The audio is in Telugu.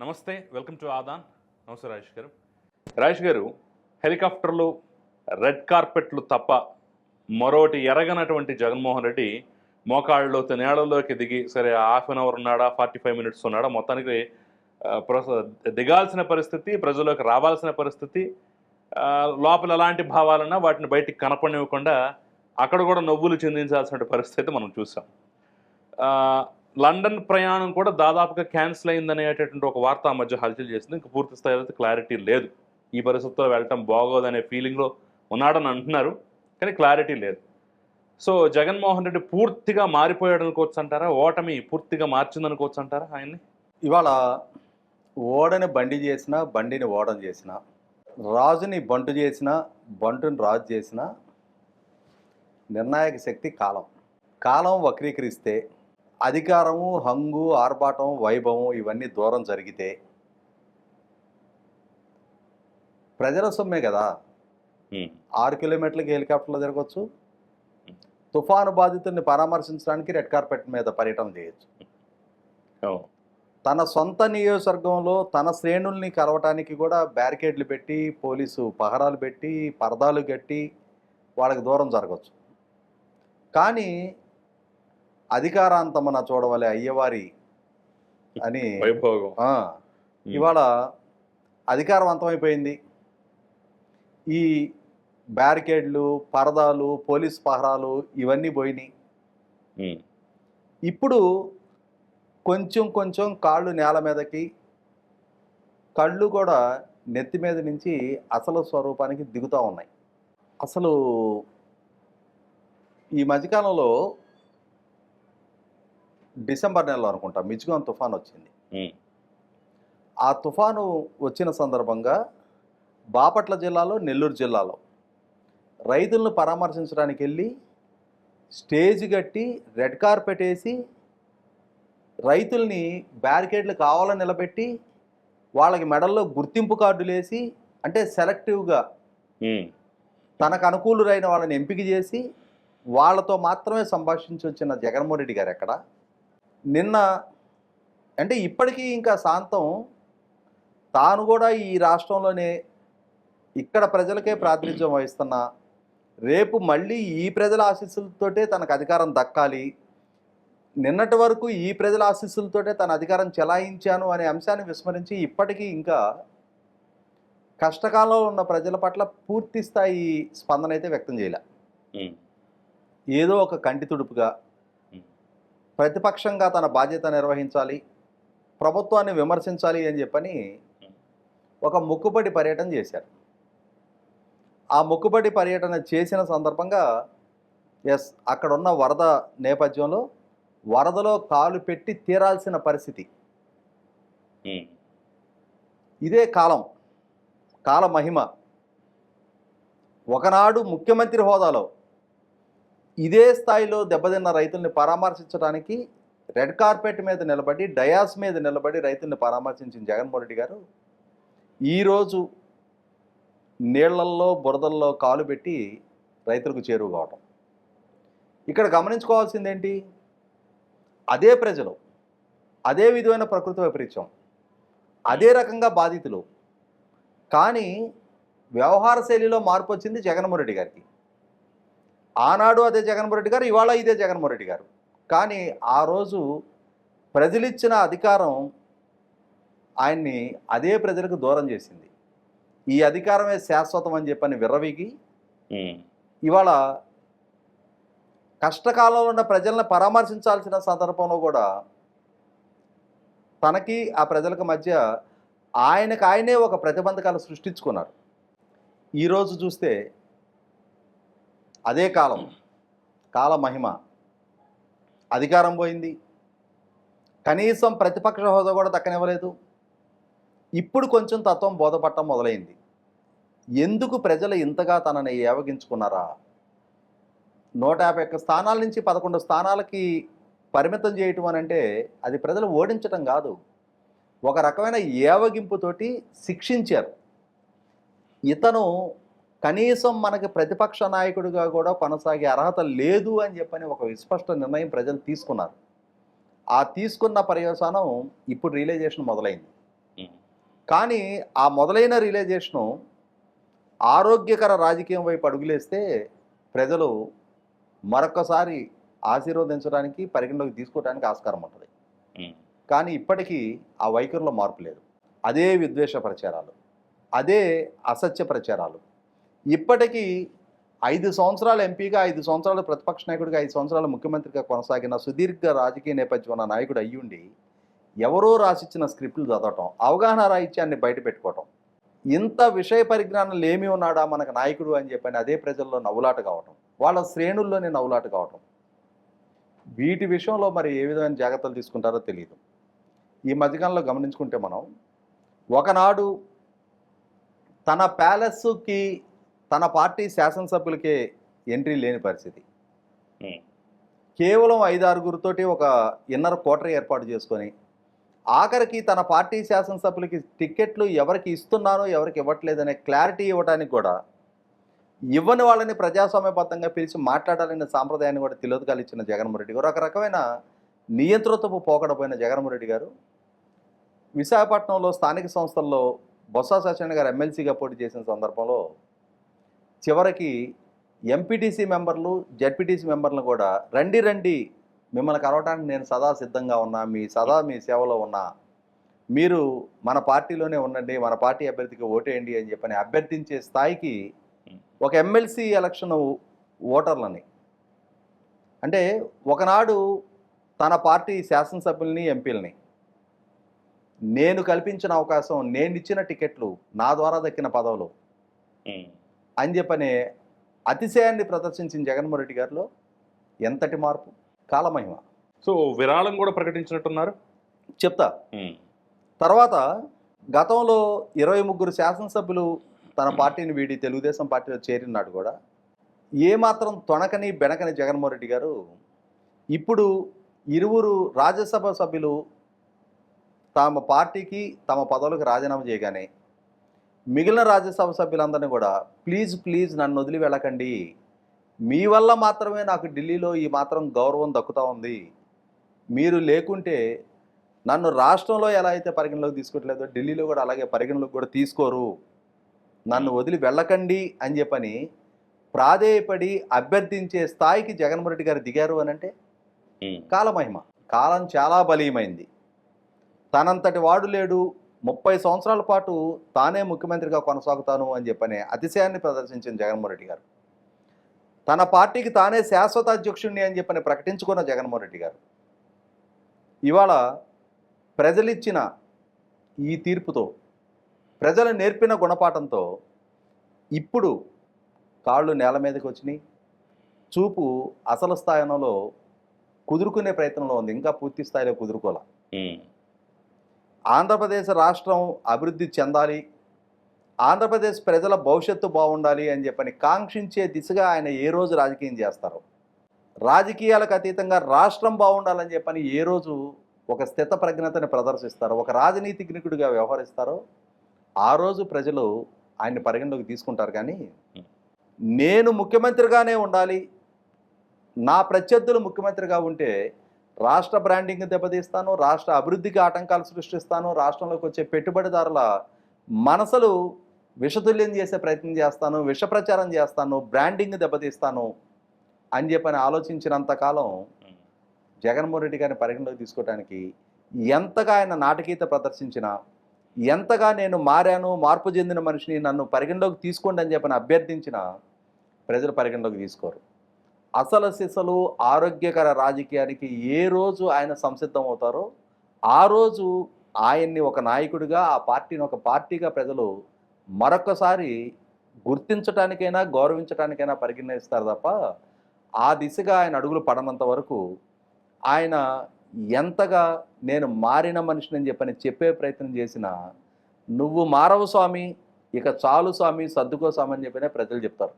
నమస్తే వెల్కమ్ టు ఆదాన్. నమస్తే రాజేష్ గారు. రాజేష్ గారు హెలికాప్టర్లు రెడ్ కార్పెట్లు తప్ప మరోటి ఎరగనటువంటి జగన్మోహన్ రెడ్డి మోకాళ్ళలో నేలలోకి దిగి సరే హాఫ్ అన్ అవర్ ఉన్నాడా ఫార్టీ ఫైవ్ మినిట్స్ ఉన్నాడా మొత్తానికి ప్రస- దిగాల్సిన పరిస్థితి ప్రజల్లోకి రావాల్సిన పరిస్థితి లోపల ఎలాంటి భావాలన్నా వాటిని బయటికి కనపడివ్వకుండా అక్కడ కూడా నవ్వులు చెందించాల్సిన పరిస్థితి మనం చూసాం. లండన్ ప్రయాణం కూడా దాదాపుగా క్యాన్సిల్ అయిందనేటటువంటి ఒక వార్త ఆ మధ్య హల్చల్ చేసింది. ఇంకా పూర్తి స్థాయిలో అయితే క్లారిటీ లేదు. ఈ పరిస్థితుల్లో వెళ్ళటం బాగోదనే ఫీలింగ్లో ఉన్నాడని అంటున్నారు కానీ క్లారిటీ లేదు. సో జగన్మోహన్ రెడ్డి పూర్తిగా మారిపోయాడు అనుకోవచ్చు అంటారా? ఓటమి పూర్తిగా మార్చింది అనుకోవచ్చు అంటారా ఆయన్ని? ఇవాళ ఓడని బండి చేసిన బండిని ఓడం చేసిన రాజుని బంటు చేసిన బంటుని రాజు చేసిన నిర్ణాయక శక్తి కాలం. కాలం వక్రీకరిస్తే అధికారము హంగు ఆర్భాటం వైభవం ఇవన్నీ దూరం జరిగితే ప్రజల సొమ్మే కదా. ఆరు కిలోమీటర్లకి హెలికాప్టర్లో తిరగచ్చు. తుఫాను బాధితుల్ని పరామర్శించడానికి రెడ్ కార్పెట్ మీద పర్యటన చేయొచ్చు. తన సొంత నియోజకవర్గంలో తన శ్రేణుల్ని కలవటానికి కూడా బ్యారికేడ్లు పెట్టి పోలీసు పహరాలు పెట్టి పరదాలు కట్టి వాళ్ళకి దూరం జరగవచ్చు కానీ అధికారాంతమున చూడవలే అయ్యవారి అని వైభోగం. ఇవాళ అధికారం అంతమైపోయింది ఈ బ్యారికేడ్లు పరదాలు పోలీస్ పహరాలు ఇవన్నీ పోయినాయి. ఇప్పుడు కొంచెం కొంచెం కాళ్ళు నేల మీదకి కళ్ళు కూడా నెత్తి మీద నుంచి అసలు స్వరూపానికి దిగుతూ ఉన్నాయి. అసలు ఈ మధ్యకాలంలో డిసెంబర్ నెలలో అనుకుంటా మిజ్గాన్ తుఫాన్ వచ్చింది. ఆ తుఫాను వచ్చిన సందర్భంగా బాపట్ల జిల్లాలో నెల్లూరు జిల్లాలో రైతులను పరామర్శించడానికి వెళ్ళి స్టేజ్ కట్టి రెడ్ కార్పెట్ వేసి రైతుల్ని బ్యారికేడ్లు కావాలని నిలబెట్టి వాళ్ళకి మెడల్లో గుర్తింపు కార్డులు వేసి అంటే సెలెక్టివ్గా తనకు అనుకూలురైన వాళ్ళని ఎంపిక చేసి వాళ్ళతో మాత్రమే సంభాషించి వచ్చిన జగన్మోహన్ రెడ్డి గారు ఎక్కడ? నిన్న అంటే ఇప్పటికీ ఇంకా శాంతం తాను కూడా ఈ రాష్ట్రంలోనే ఇక్కడ ప్రజలకే ప్రాతినిధ్యం వహిస్తున్న రేపు మళ్ళీ ఈ ప్రజల ఆశీస్సులతోటే తనకు అధికారం దక్కాలి. నిన్నటి వరకు ఈ ప్రజల ఆశీస్సులతోటే తన అధికారం చెలాయించాను అనే అంశాన్ని విస్మరించి ఇప్పటికీ ఇంకా కష్టకాలంలో ఉన్న ప్రజల పట్ల పూర్తి స్థాయి స్పందన అయితే వ్యక్తం చేయలే. ఏదో ఒక కంటి తుడుపుగా ప్రతిపక్షంగా తన బాధ్యత నిర్వహించాలి ప్రభుత్వాన్ని విమర్శించాలి అని చెప్పని ఒక ముక్కుపడి పర్యటన చేశారు. ఆ ముక్కుపడి పర్యటన చేసిన సందర్భంగా ఎస్ అక్కడ ఉన్న వరద నేపథ్యంలో వరదలో కాలు పెట్టి తీరాల్సిన పరిస్థితి. ఇదే కాలం కాల మహిమ. ఒకనాడు ముఖ్యమంత్రి హోదాలో ఇదే స్థాయిలో దెబ్బతిన్న రైతుల్ని పరామర్శించడానికి రెడ్ కార్పెట్ మీద నిలబడి డయాస్ మీద నిలబడి రైతుల్ని పరామర్శించిన జగన్మోహన్ రెడ్డి గారు ఈరోజు నీళ్ళల్లో బురదల్లో కాలు పెట్టి రైతులకు చేరువు కావటం. ఇక్కడ గమనించుకోవాల్సిందేంటి? అదే ప్రజలు అదే విధమైన ప్రకృతి వైపరీత్యం అదే రకంగా బాధితులు. కానీ వ్యవహార శైలిలో మార్పు వచ్చింది జగన్మోహన్ రెడ్డి గారికి. ఆనాడు అదే జగన్మోహన్ రెడ్డి గారు ఇవాళ ఇదే జగన్మోహన్ రెడ్డి గారు. కానీ ఆ రోజు ప్రజలిచ్చిన అధికారం ఆయన్ని అదే ప్రజలకు దూరం చేసింది. ఈ అధికారమే శాశ్వతం అని చెప్పని విర్రవీగి ఇవాళ కష్టకాలంలో ఉన్న ప్రజలను పరామర్శించాల్సిన సందర్భంలో కూడా తనకి ఆ ప్రజలకు మధ్య ఆయనకు ఆయనే ఒక ప్రతిబంధకాలు సృష్టించుకున్నారు. ఈరోజు చూస్తే అదే కాలం కాల మహిమ. అధికారం పోయింది. కనీసం ప్రతిపక్ష హోదా కూడా దక్కనివ్వలేదు. ఇప్పుడు కొంచెం తత్వం బోధపడటం మొదలైంది. ఎందుకు ప్రజలు ఇంతగా తనని ఏవగించుకున్నారా? నూట యాభై ఒక్క స్థానాల నుంచి పదకొండు స్థానాలకి పరిమితం చేయటం అని అంటే అది ప్రజలు ఓడించటం కాదు. ఒక రకమైన ఏవగింపుతోటి శిక్షించారు. ఇతను కనీసం మనకి ప్రతిపక్ష నాయకుడిగా కూడా కొనసాగే అర్హత లేదు అని చెప్పని ఒక విస్పష్ట నిర్ణయం ప్రజలు తీసుకున్నారు. ఆ తీసుకున్న పర్యవసానం ఇప్పుడు రియలైజేషన్ మొదలైంది. కానీ ఆ మొదలైన రియలైజేషను ఆరోగ్యకర రాజకీయం వైపు అడుగులేస్తే ప్రజలు మరొకసారి ఆశీర్వదించడానికి పరిగణలోకి తీసుకోవడానికి ఆస్కారం ఉంటుంది. కానీ ఇప్పటికీ ఆ వైఖరిలో మార్పు లేదు. అదే విద్వేష ప్రచారాలు అదే అసత్య ప్రచారాలు ఇప్పటికీ ఐదు సంవత్సరాలు ఎంపీగా ఐదు సంవత్సరాలు ప్రతిపక్ష నాయకుడిగా ఐదు సంవత్సరాలు ముఖ్యమంత్రిగా కొనసాగిన సుదీర్ఘ రాజకీయ నేపథ్యం ఉన్న నాయకుడు అయ్యుండి ఎవరో రాసిచ్చిన స్క్రిప్టులు చదవటం అవగాహన రాహిత్యాన్ని బయట పెట్టుకోవటం ఇంత విషయ పరిజ్ఞానం ఏమి ఉన్నాడా మనకు నాయకుడు అని చెప్పని అదే ప్రజల్లో నవ్వులాట కావటం వాళ్ళ శ్రేణుల్లోనే నవ్వులాట కావటం. వీటి విషయంలో మరి ఏ విధమైన జాగ్రత్తలు తీసుకుంటారో తెలియదు ఈ మధ్యకాలంలో గమనించుకుంటే మనం ఒకనాడు తన ప్యాలెస్కి తన పార్టీ శాసనసభ్యులకే ఎంట్రీ లేని పరిస్థితి. కేవలం ఐదారుగురితోటి ఒక ఇన్నర్ కోటరీ ఏర్పాటు చేసుకొని ఆఖరికి తన పార్టీ శాసనసభ్యులకి టికెట్లు ఎవరికి ఇస్తున్నానో ఎవరికి ఇవ్వట్లేదనే క్లారిటీ ఇవ్వడానికి కూడా ఇవ్వని వాళ్ళని ప్రజాస్వామ్యబద్ధంగా పిలిచి మాట్లాడాలనే సాంప్రదాయాన్ని కూడా తిలోదకాలు ఇచ్చిన జగన్మోహన్ రెడ్డి గారు. ఒక రకమైన నియంత్రితపు పోకడపోయిన జగన్మోహన్ రెడ్డి గారు విశాఖపట్నంలో స్థానిక సంస్థల్లో బొత్స సత్యనారాయణ గారు ఎమ్మెల్సీగా పోటీ చేసిన సందర్భంలో చివరికి ఎంపీటీసీ మెంబర్లు జడ్పీటీసీ మెంబర్లను కూడా రండి రండి. మిమ్మల్ని కలవటానికి నేను సదా సిద్ధంగా ఉన్నా మీ సదా మీ సేవలో ఉన్నా. మీరు మన పార్టీలోనే ఉండండి మన పార్టీ అభ్యర్థికి ఓటేయండి అని చెప్పని అభ్యర్థించే స్థాయికి ఒక ఎమ్మెల్సీ ఎలక్షన్ ఓటర్లని. అంటే ఒకనాడు తన పార్టీ శాసనసభ్యుల్ని ఎంపీలని నేను కల్పించిన అవకాశం నేను ఇచ్చిన టికెట్లు నా ద్వారా దక్కిన పదవులు. అని చెప్పనే అతిశయాన్ని ప్రదర్శించిన జగన్మోహన్ రెడ్డి గారిలో ఎంతటి మార్పు? కాలమహిమ. సో విరాళం కూడా ప్రకటించినట్టున్నారు? చెప్తా. తర్వాత గతంలో ఇరవై ముగ్గురు శాసనసభ్యులు తన పార్టీని వీడి తెలుగుదేశం పార్టీలో చేరినాడు కూడా. ఏమాత్రం తొణకని బెనకని జగన్మోహన్ రెడ్డి గారు ఇప్పుడు ఇరువురు రాజ్యసభ సభ్యులు తమ పార్టీకి తమ పదవులకు రాజీనామా చేయగానే మిగిలిన రాజ్యసభ సభ్యులందరినీ కూడా ప్లీజ్ ప్లీజ్ నన్ను వదిలి వెళ్ళకండి. మీ వల్ల మాత్రమే నాకు ఢిల్లీలో ఈ మాత్రం గౌరవం దక్కుతా ఉంది. మీరు లేకుంటే నన్ను రాష్ట్రంలో ఎలా అయితే పరిగణలోకి తీసుకోవట్లేదో ఢిల్లీలో కూడా అలాగే పరిగణలోకి కూడా తీసుకోరు. నన్ను వదిలి వెళ్ళకండి అని చెప్పని ప్రాధేయపడి అభ్యర్థించే స్థాయికి జగన్మోహన్ రెడ్డి గారు దిగారు అని అంటే కాలమహిమ. కాలం చాలా బలీయమైంది. తనంతటి వాడు లేడు. ముప్పై సంవత్సరాల పాటు తానే ముఖ్యమంత్రిగా కొనసాగుతాను అని చెప్పనే అతిశయాన్ని ప్రదర్శించిన జగన్మోహన్ రెడ్డి గారు. తన పార్టీకి తానే శాశ్వత అధ్యక్షుడిని అని చెప్పని ప్రకటించుకున్న జగన్మోహన్ రెడ్డి గారు. ఇవాళ ప్రజలిచ్చిన ఈ తీర్పుతో ప్రజలు నేర్పిన గుణపాఠంతో ఇప్పుడు కాళ్ళు నేల మీదకి వచ్చినాయి. చూపు అసలు స్థాయిలో కుదురుకునే ప్రయత్నంలో ఉంది. ఇంకా పూర్తి స్థాయిలో కుదురుకోలే. ఆంధ్రప్రదేశ్ రాష్ట్రం అభివృద్ధి చెందాలి ఆంధ్రప్రదేశ్ ప్రజల భవిష్యత్తు బాగుండాలి అని చెప్పని కాంక్షించే దిశగా ఆయన ఏ రోజు రాజకీయం చేస్తారు రాజకీయాలకు అతీతంగా రాష్ట్రం బాగుండాలని చెప్పని ఏ రోజు ఒక స్థిత ప్రజ్ఞతని ప్రదర్శిస్తారో ఒక రాజనీతిజ్ఞుడిగా వ్యవహరిస్తారో ఆ రోజు ప్రజలు ఆయన్ని పరిగణలోకి తీసుకుంటారు కానీ నేను ముఖ్యమంత్రిగానే ఉండాలి నా ప్రత్యర్థులు ముఖ్యమంత్రిగా ఉంటే రాష్ట్ర బ్రాండింగ్ దెబ్బతీస్తాను రాష్ట్ర అభివృద్ధికి ఆటంకాలు సృష్టిస్తాను రాష్ట్రంలోకి వచ్చే పెట్టుబడిదారుల మనసులు విషతుల్యం చేసే ప్రయత్నం చేస్తాను విష ప్రచారం చేస్తాను బ్రాండింగ్ దెబ్బతీస్తాను అని చెప్పని ఆలోచించినంతకాలం జగన్మోహన్ రెడ్డి గారిని పరిగణలోకి తీసుకోవడానికి ఎంతగా ఆయన నాటకీయత ప్రదర్శించినా ఎంతగా నేను మారాను మార్పు చెందిన మనిషిని నన్ను పరిగణలోకి తీసుకోండి అని చెప్పని అభ్యర్థించిన ప్రజలు పరిగణలోకి తీసుకోరు. అసలు సిసలు ఆరోగ్యకర రాజకీయానికి ఏ రోజు ఆయన సంసిద్ధం అవుతారో ఆ రోజు ఆయన్ని ఒక నాయకుడిగా ఆ పార్టీని ఒక పార్టీగా ప్రజలు మరొకసారి గుర్తించటానికైనా గౌరవించటానికైనా పరిగణిస్తారు తప్ప ఆ దిశగా ఆయన అడుగులు పడనంత వరకు ఆయన ఎంతగా నేను మారిన మనిషిని అని చెప్పని చెప్పే ప్రయత్నం చేసినా నువ్వు మారవు స్వామి ఇక చాలు స్వామి సర్దుకో స్వామి అని చెప్పినే ప్రజలు చెప్తారు.